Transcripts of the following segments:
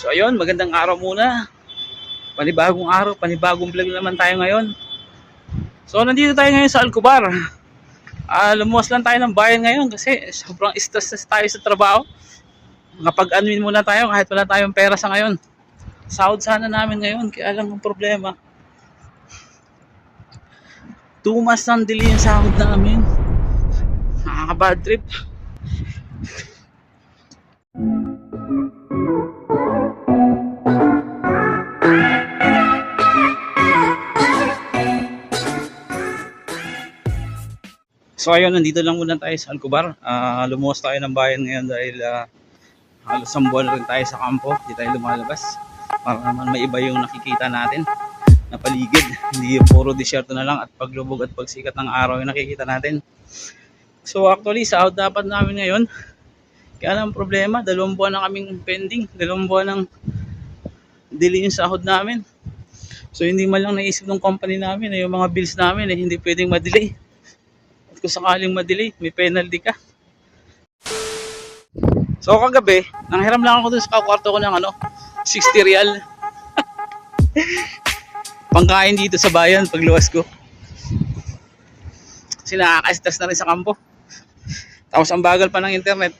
So ayun, magandang araw muna. Panibagong araw, panibagong vlog naman tayo ngayon. So nandito tayo ngayon sa Alcobar. Ah, lumuwas lang tayo ng bayan ngayon kasi sobrang stress tayo sa trabaho. Nakapag-unwin muna tayo kahit wala tayong pera sa ngayon. Sahod sana namin ngayon, kaya lang ang problema. Months nang delay yung sahod namin. Nakaka-bad trip. So ayun, nandito lang muna tayo sa Alcobar. Ah, lumuwas tayo ng bayan ngayon dahil ah, halos isang buwan rin tayo sa kampo. Hindi tayo lumalabas. Para naman may iba yung nakikita natin na paligid. Hindi yung puro disyerto na lang at paglubog at pagsikat ng araw yung nakikita natin. So actually, sahod dapat namin ngayon. Kaya lang ang problema, dalawang buwan na kaming pending. Dalawang buwan ng delay yung sahod namin. So hindi man lang naisip ng company namin na yung mga bills namin eh, hindi pwedeng ma-delay. Kung sakaling ma-delay, may penalty ka. So kagabi, nanghiram lang ako dun sa kwarto ko ng ano, 60 real. Pangkain dito sa bayan pagluwas ko. Kasi nakaka-stress na rin sa kampo. Tapos ang bagal pa ng internet.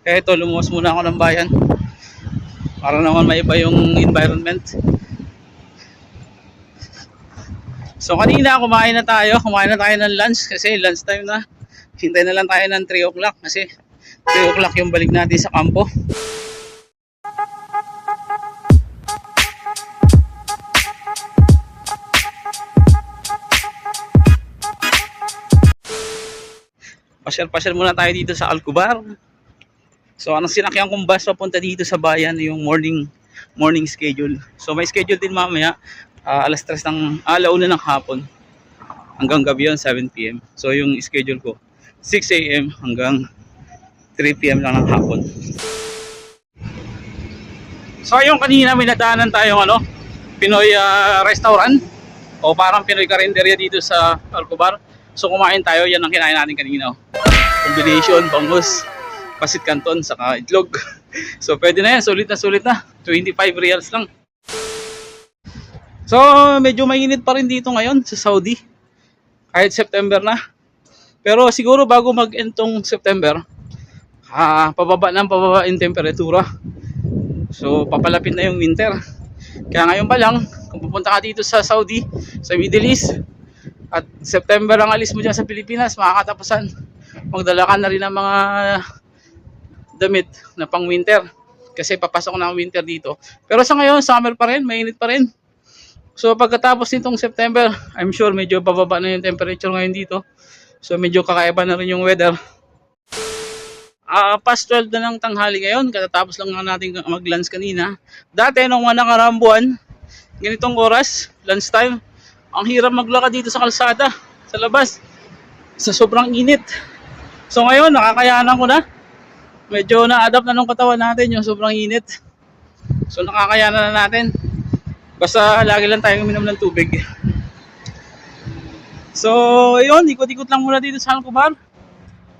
Kaya ito, lumuwas muna ako ng bayan. Para naman maiba yung environment. So kanina kumain na tayo, kumain na tayo ng lunch kasi lunch time na. Hintay na lang tayo ng 3 o'clock kasi 3 o'clock yung balik natin sa kampo. Pasyal-pasyal muna tayo dito sa Alcobar. So anong sinakyan kong bus papunta dito sa bayan yung morning morning schedule. So may schedule din mamaya ah, alas 3 ng ah, alauna ng hapon hanggang gabi yun 7 p.m. So yung schedule ko 6 a.m. hanggang 3 p.m. lang ng hapon. So yung kanina may nadaanan tayong ano, Pinoy ah, restaurant o parang Pinoy karinderya dito sa Alcobar. So kumain tayo, yan ang kinain natin kanina. oh. Combination, bangus, pasit canton, saka itlog. So pwede na yan, sulit na sulit na. 25 reals lang. So medyo mainit pa rin dito ngayon sa Saudi. Kahit September na. Pero siguro bago mag-entong September, ah, pababa ng pababa yung temperatura. So papalapit na yung winter. Kaya ngayon pa lang, kung pupunta ka dito sa Saudi, sa Middle East, at September ang alis mo dyan sa Pilipinas, makakatapusan. Magdala ka na rin ng mga damit na pang winter. Kasi papasok na ang winter dito. Pero sa ngayon, summer pa rin, mainit pa rin. So pagkatapos nitong September, I'm sure medyo bababa na yung temperature ngayon dito. So medyo kakaiba na rin yung weather. Ah, past 12 na ng tanghali ngayon, katatapos lang nga natin mag-lunch kanina. Dati nung mga nakaraang buwan, ganitong oras, lunchtime, ang hirap maglakad dito sa kalsada, sa labas, sa sobrang init. So ngayon, nakakayanan ko na. Medyo na-adapt na nung katawan natin yung sobrang init. So nakakayanan na natin. Basta lagi lang tayong uminom ng tubig. So, yun, ikot-ikot lang muna dito sa Alcobar.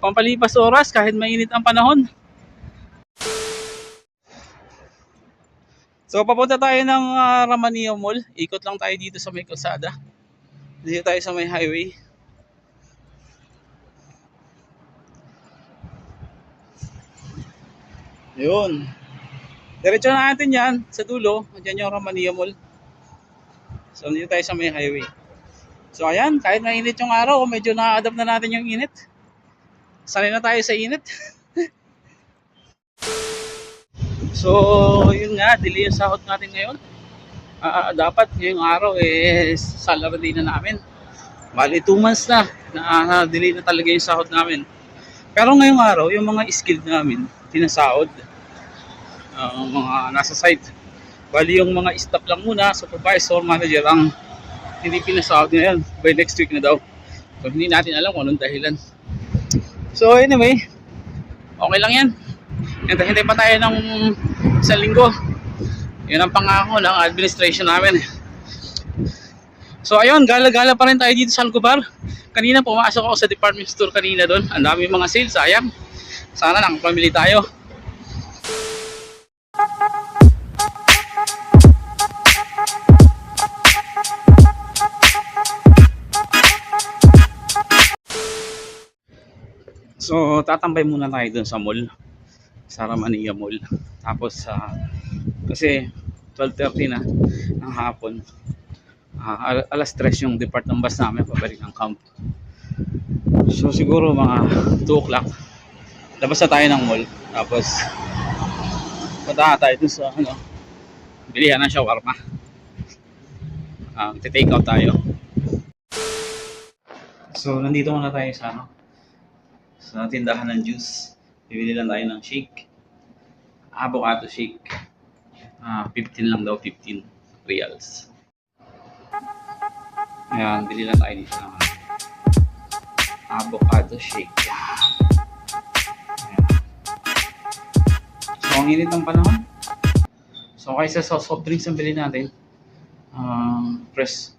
Pampalipas oras kahit mainit ang panahon. So, papunta tayo ng uh, Ramania Mall. Ikot lang tayo dito sa may kalsada. Dito tayo sa may highway. Yun. Diretso na natin yan sa dulo. Diyan yung Ramania Mall. So, dito tayo sa may highway. So, ayan. Kahit mainit yung araw, medyo na-adapt na natin yung init. Sanay na tayo sa init. so, yun nga. Delay yung sahod natin ngayon. Ah, dapat ngayong araw eh salary na namin. Bali 2 months na na delay na talaga yung sahod namin. Pero ngayong araw, yung mga skilled namin, tinasahod. Ah, mga nasa site. Bali yung mga staff lang muna, supervisor, manager ang hindi pinasahod ngayon. By next week na daw. So hindi natin alam kung anong dahilan. So anyway, okay lang yan. Hintay-hintay pa tayo ng isang linggo. Yun ang pangako ng administration namin. So ayun, gala-gala pa rin tayo dito sa Alcobar. Kanina pumasok ako sa department store kanina doon. Ang dami mga sales, sayang. Sana nakapamili tayo. So, tatambay muna tayo dun sa mall. Sa Ramania Mall. Tapos, sa kasi 12.30 na ng hapon. Ah, al- alas 3 yung depart ng bus namin pabalik ng camp. So, siguro mga 2 o'clock. Labas na tayo ng mall. Tapos, punta tayo dun sa ano, bilihan ng shawarma. Um, take out tayo. So, nandito muna tayo sa ano, sa tindahan ng juice. Bibili lang tayo ng shake. Avocado shake. Ah, 15 lang daw, 15 reals. Ayan, bili lang tayo dito ng avocado shake. Ayan. So, ang init ng panahon. So, kaysa sa soft drinks ang bili natin, um, fresh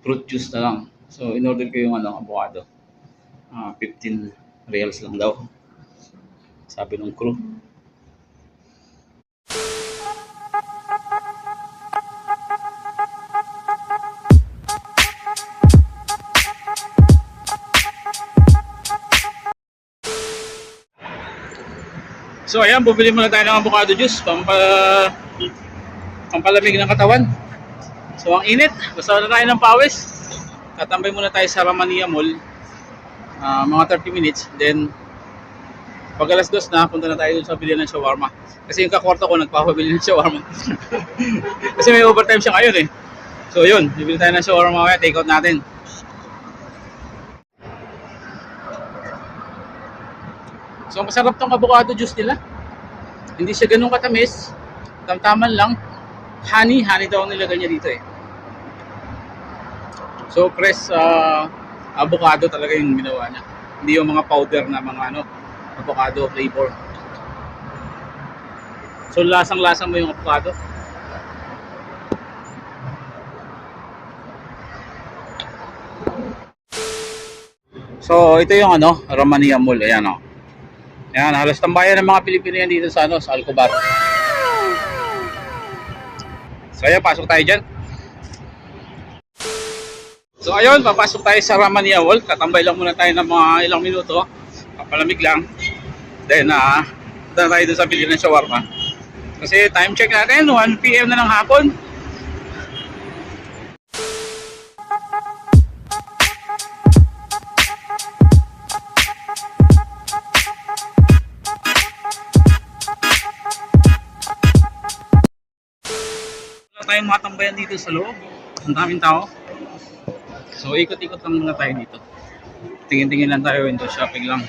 fruit juice na lang. So, in-order ko yung ano, avocado. Ah, 15 reals lang daw. Sabi ng crew. So ayan, bumili muna tayo ng avocado juice pampa pampalamig ng katawan. So ang init, basta na tayo ng pawis. Tatambay muna tayo sa Ramania Mall. Ah, mga 30 minutes. Then pag alas dos na, punta na tayo dun sa bilihan ng shawarma. Kasi yung kakwarto ko nagpapabili ng shawarma. Kasi may overtime siya ngayon eh. So yun, bibili tayo ng shawarma mamaya, take out natin. So masarap tong avocado juice nila. Hindi siya ganun katamis. Tamtaman lang. Honey, honey daw nilagay niya dito eh. So fresh uh, avocado talaga yung ginawa niya. Hindi yung mga powder na mga ano, avocado flavor. So lasang-lasang mo yung avocado. So ito yung ano, Romania Mall. Ayan o. Ayan, halos tambayan ng mga Pilipino yan dito sa ano, sa Alcobar. So ayan, pasok tayo dyan. So ayun, papasok tayo sa Ramania Mall. Tatambay lang muna tayo ng mga ilang minuto. Papalamig lang. Then, ah, uh, tayo sa bilhin ng shawarma. Kasi time check natin, 1pm na ng hapon. Tayong mga tambayan dito sa loob. Ang daming tao. So, ikot-ikot lang muna tayo dito. Tingin-tingin lang tayo, window shopping lang.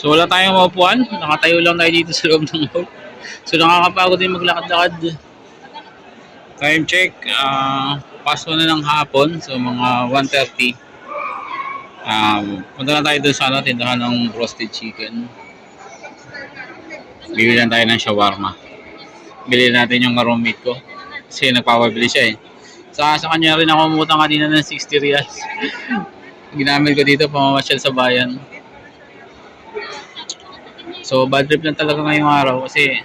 So wala tayong maupuan, nakatayo lang tayo dito sa loob ng mall. So nakakapagod din maglakad-lakad. Time check, ah paso na ng hapon, so mga 1.30. Um, punta na tayo doon sa ano, tindahan ng roasted chicken. Bibili lang tayo ng shawarma. Bili natin yung roommate ko. Kasi nagpapabili siya eh. Sa, sa kanya rin ako umutang kanina ng 60 reals. Ginamit ko dito pamamasyal sa bayan. So bad trip lang talaga ngayong araw kasi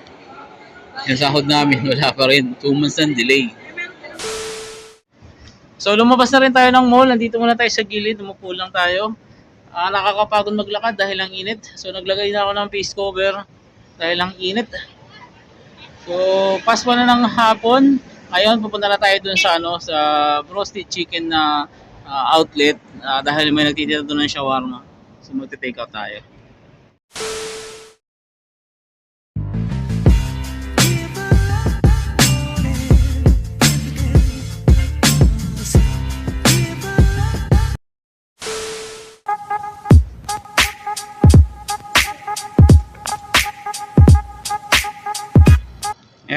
yung sahod namin wala pa rin. 2 months ng delay. So lumabas na rin tayo ng mall. Nandito muna tayo sa gilid. Umupo lang tayo. Ah, nakakapagod maglakad dahil ang init. So naglagay na ako ng face cover dahil ang init. So pass pa na ng hapon. Ngayon pupunta na tayo dun sa ano sa roasted chicken na ah, outlet ah, dahil may nagtitinda doon ng shawarma. So magte-take out tayo.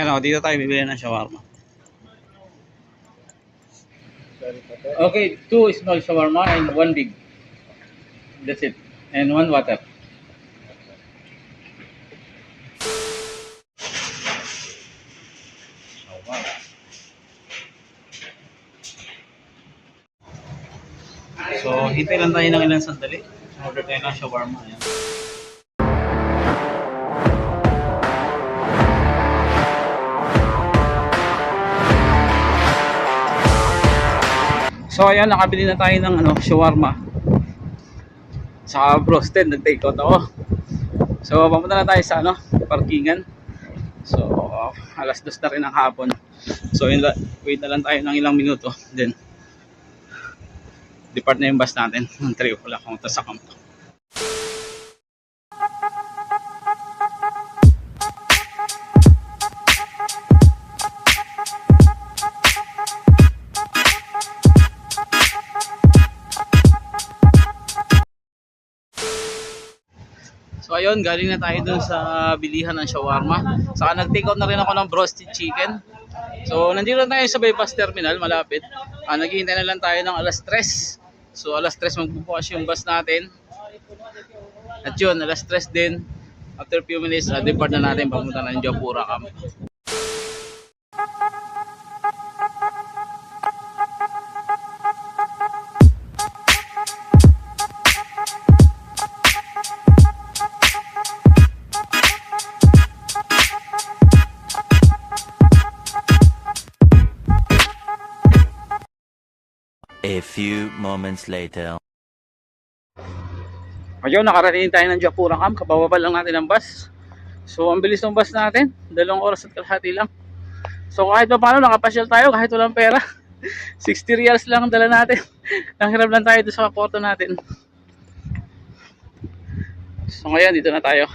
Ayan o, dito tayo bibili ng shawarma. Okay, two small shawarma and one big. That's it. And one water. So, hintay lang tayo ng ilang sandali. Order tayo ng shawarma. Ayan. So ayan, nakabili na tayo ng ano, shawarma. Sa broasted, nag-take out ako. So papunta na tayo sa ano, parkingan. So alas dos na rin ng hapon. So wait na lang tayo ng ilang minuto. Then depart na yung bus natin ng 3 o'clock kung sa camp. So ayun, galing na tayo dun sa bilihan ng shawarma. Saka nag-take out na rin ako ng broasted chicken. So nandito na tayo sa bypass terminal, malapit. Ah, naghihintay na lang tayo ng alas 3. So alas 3 magbubukas yung bus natin. At yun, alas 3 din. After few minutes, uh, depart na natin papunta ng Japura Camp. Few moments later. Ayun, nakarating tayo ng Japura Camp. Kabababa lang natin ang bus. So, ang bilis ng bus natin. Dalawang oras at kalahati lang. So, kahit pa paano, nakapasyal tayo kahit walang pera. 60 reals lang ang dala natin. Nanghiram lang tayo doon sa kwarto natin. So, ngayon, dito na tayo.